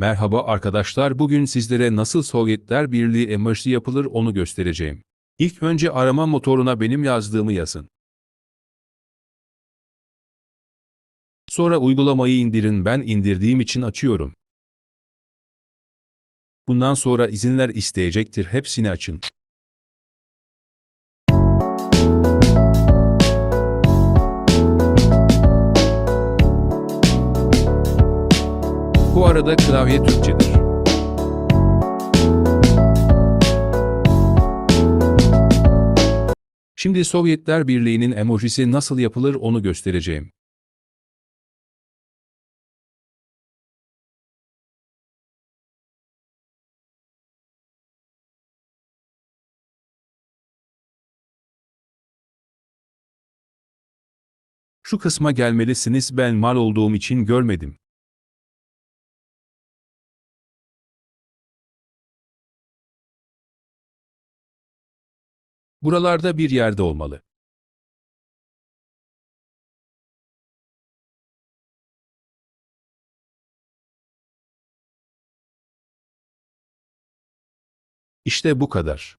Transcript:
Merhaba arkadaşlar bugün sizlere nasıl Sovyetler Birliği emoji yapılır onu göstereceğim. İlk önce arama motoruna benim yazdığımı yazın. Sonra uygulamayı indirin ben indirdiğim için açıyorum. Bundan sonra izinler isteyecektir hepsini açın. Bu arada klavye Türkçedir. Şimdi Sovyetler Birliği'nin emojisi nasıl yapılır onu göstereceğim. Şu kısma gelmelisiniz ben mal olduğum için görmedim. Buralarda bir yerde olmalı. İşte bu kadar.